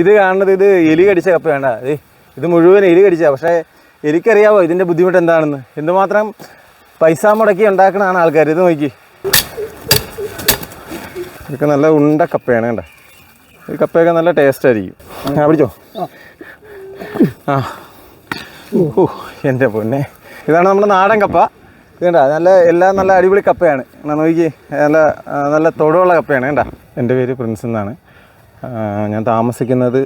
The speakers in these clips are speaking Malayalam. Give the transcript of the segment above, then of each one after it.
ഇത് കാണുന്നത് ഇത് എലി കടിച്ച കപ്പ വേണ്ട ഇത് മുഴുവൻ എലി കടിച്ച. പക്ഷേ എനിക്കറിയാവോ ഇതിന്റെ ബുദ്ധിമുട്ട് എന്താണെന്ന്? എന്തുമാത്രം പൈസ മുടക്കി ഉണ്ടാക്കണതാണ് ആൾക്കാർ ഇത് നോക്കി. ഇതൊക്കെ നല്ല ഉണ്ട കപ്പയാണ് കണ്ട. ഈ കപ്പയൊക്കെ നല്ല ടേസ്റ്റ് ആയിരിക്കും. ആ പിടിച്ചോ? ആ. ഓ എന്റെ പൊന്നെ. ഇതാണ് നമ്മുടെ നാടൻ കപ്പ. ഇതുണ്ട നല്ല എല്ലാം നല്ല അടിപൊളി കപ്പയാണ്. നോക്കി നല്ല നല്ല തൊടുള്ള കപ്പയാണ് കണ്ട. എന്റെ പേര് പ്രിൻസ് എന്നാണ്. ഞാൻ താമസിക്കുന്നത്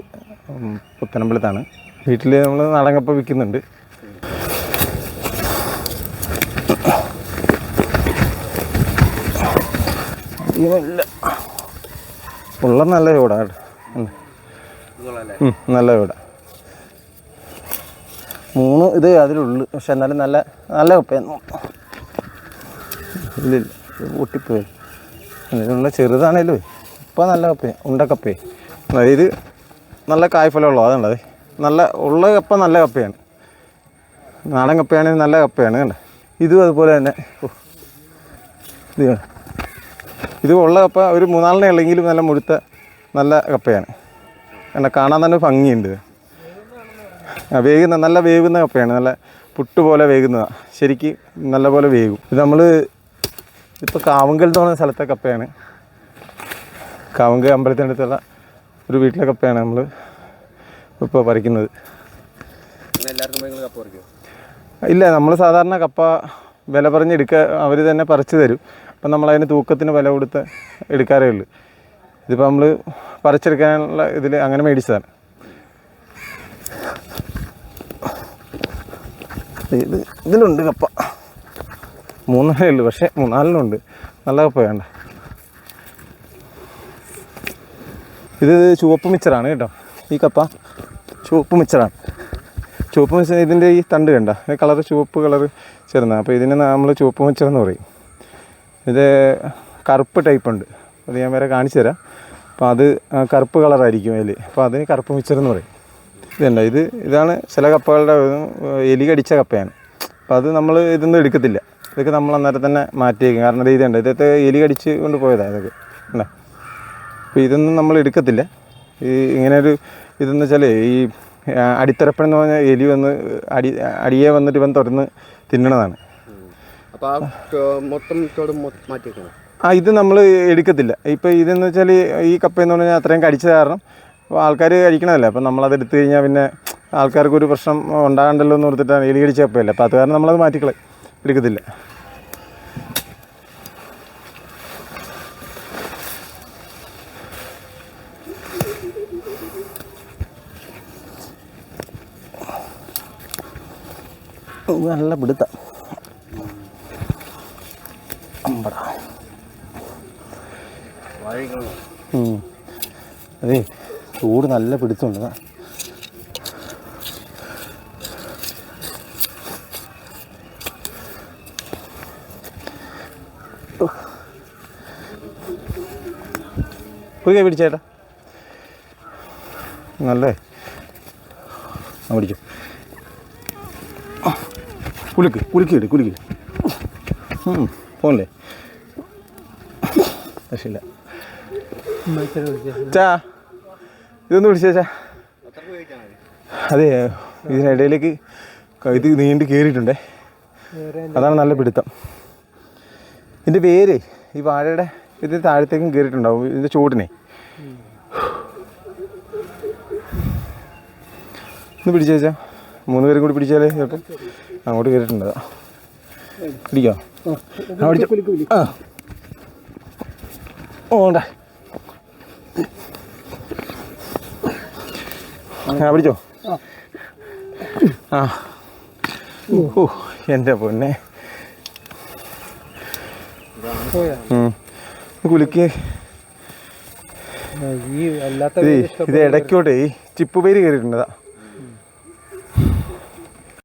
പുത്തനമ്പലത്താണ് വീട്ടിൽ നമ്മൾ നാടൻ കപ്പ വിൽക്കുന്നുണ്ട്. ഇല്ല ഉള്ള നല്ല ചൂടാ നല്ല ചൂടാ. മൂന്ന് ഇത് അതിലുള്ളു. പക്ഷെ എന്നാലും നല്ല നല്ല കപ്പയായിരുന്നു ഇല്ലില്ല പൊട്ടിപ്പോയി. ഇതിനുള്ള ചെറുതാണേലും. ഇപ്പം നല്ല കപ്പയാണ് ഉണ്ട കപ്പയെ ഇത് നല്ല കായ്ഫലമുള്ളൂ അതുണ്ടത് നല്ല ഉള്ള കപ്പ നല്ല കപ്പയാണ്. നാടൻ കപ്പയാണെങ്കിൽ നല്ല കപ്പയാണ് കണ്ട? ഇതും അതുപോലെ തന്നെ. ഇത് ഇത് ഉള്ള കപ്പ ഒരു മൂന്നാലിനെ ഉള്ളെങ്കിലും നല്ല മുഴുത്ത നല്ല കപ്പയാണ്. കണ്ട? കാണാൻ തന്നെ ഭംഗിയുണ്ട്. വേകുന്ന നല്ല വേകുന്ന കപ്പയാണ്. നല്ല പുട്ട് പോലെ വേകുന്നതാണ് ശരിക്ക് നല്ല പോലെ വേകും. ഇത് നമ്മൾ ഇപ്പോൾ കാവങ്കൽ എന്ന് പറയുന്ന സ്ഥലത്തെ കപ്പയാണ്. കാവങ്കൽ അമ്പലത്തിന്റെ അടുത്തുള്ള ഒരു വീട്ടിലെ കപ്പയാണ് നമ്മൾ ഇപ്പോൾ പറിക്കുന്നത്. ഇല്ല നമ്മൾ സാധാരണ കപ്പ വില പറഞ്ഞ് എടുക്കുക അവർ തന്നെ പറിച്ചു തരും. അപ്പം നമ്മളതിന് തൂക്കത്തിന് വില കൊടുത്ത് എടുക്കാറേ ഉള്ളൂ. ഇതിപ്പോൾ നമ്മൾ പറിച്ചെടുക്കാനുള്ള ഇതിൽ അങ്ങനെ മേടിച്ചതാണ്. ഇത് ഇതിലുണ്ട് കപ്പ. മൂന്നേ ഉള്ളൂ പക്ഷേ മൂന്നാലിനുണ്ട് നല്ല കപ്പ വേണ്ട ഇത് ചുവപ്പ് മിച്ചറാണ് കേട്ടോ. ഈ കപ്പ ചുവപ്പ് മിച്ചറാണ്. ചുവപ്പ് മിച്ചർ ഇതിന്റെ ഈ തണ്ട് കണ്ട കളർ ചുവപ്പ് കളർ ചേർന്ന. അപ്പോൾ ഇതിനെ നമ്മൾ ചുവപ്പ് മിച്ചർ എന്ന് പറയും. ഇത് കറുപ്പ് ടൈപ്പ് ഉണ്ട്. അത് ഞാൻ വേറെ കാണിച്ചു തരാം. അപ്പോൾ അത് കറുപ്പ് കളറായിരിക്കും അതിൽ അപ്പോൾ അതിന് കറുപ്പ് മിച്ചർ എന്ന് പറയും. ഇതുണ്ട് ഇത് ഇതാണ് ചില കപ്പകളുടെ എലി കടിച്ച കപ്പയാണ്. അപ്പോൾ അത് നമ്മൾ ഇതൊന്നും എടുക്കത്തില്ല. ഇതൊക്കെ നമ്മൾ അന്നേരം തന്നെ മാറ്റിയേക്കും. കാരണം ഇത് ഇതുണ്ട്. ഇതൊക്കെ എലി കടിച്ച് കൊണ്ട് പോയതാണ് ഇതൊക്കെ. ഉണ്ടോ അപ്പോൾ ഇതൊന്നും നമ്മൾ എടുക്കത്തില്ല. ഈ ഇങ്ങനെ ഒരു ഇതെന്ന് വെച്ചാൽ ഈ അടിത്തറപ്പണെന്ന് പറഞ്ഞാൽ എലി വന്ന് അടി അടിയെ വന്നിട്ട് ഇവൻ തുറന്ന് തിന്നണതാണ്. ആ ഇത് നമ്മൾ എടുക്കത്തില്ല. ഇപ്പോൾ ഇതെന്ന് വെച്ചാൽ ഈ കപ്പ എന്ന് പറഞ്ഞാൽ അത്രയും കടിച്ച കാരണം ആൾക്കാർ കഴിക്കണമല്ലേ അപ്പം നമ്മളത് എടുത്തു കഴിഞ്ഞാൽ പിന്നെ ആൾക്കാർക്ക് ഒരു പ്രശ്നം ഉണ്ടാകണ്ടല്ലോ എന്ന് ഓർത്തിട്ടാണ് എലി കടിച്ച കപ്പയല്ലേ. അപ്പോൾ അത് കാരണം നമ്മളത് മാറ്റിക്കളെ എടുക്കത്തില്ല. നല്ല പിടുത്ത. അതെ ചൂട് നല്ല പിടുത്തമുണ്ട്. ഓ. പിടിച്ചേട്ടാ. നല്ലേ? പിടിക്കും. കുലുക്ക് കുലുക്കിയിട് കുലുക്കി പോകണ്ടേ രക്ഷയില്ല ചാ ഇതൊന്ന് പിടിച്ചേച്ചാ അതെ ഇതിനിടയിലേക്ക് ഇത് നീണ്ട് കയറിയിട്ടുണ്ടേ അതാണ് നല്ല പിടുത്തം. ഇതിന്റെ വേര് ഈ വാഴയുടെ ഇതിന് താഴത്തേക്കും കയറിയിട്ടുണ്ടാവും ഇതിന്റെ ചൂടിനെ ഒന്ന് പിടിച്ചേച്ചാ മൂന്ന് പേരും കൂടി പിടിച്ചാലേ ചിലപ്പം അങ്ങോട്ട് കയറിയിട്ടുണ്ട് പിടിക്കാം? ആ ഓണ്ട ആ. പിടിച്ചോ? ആ. ഓ എന്റെ പൊന്നെ. കുലുക്ക് ഇത് ഇത് ഇടയ്ക്കോട്ടെ ഈ ചിപ്പ് പേര് കയറിയിട്ടുണ്ടതാ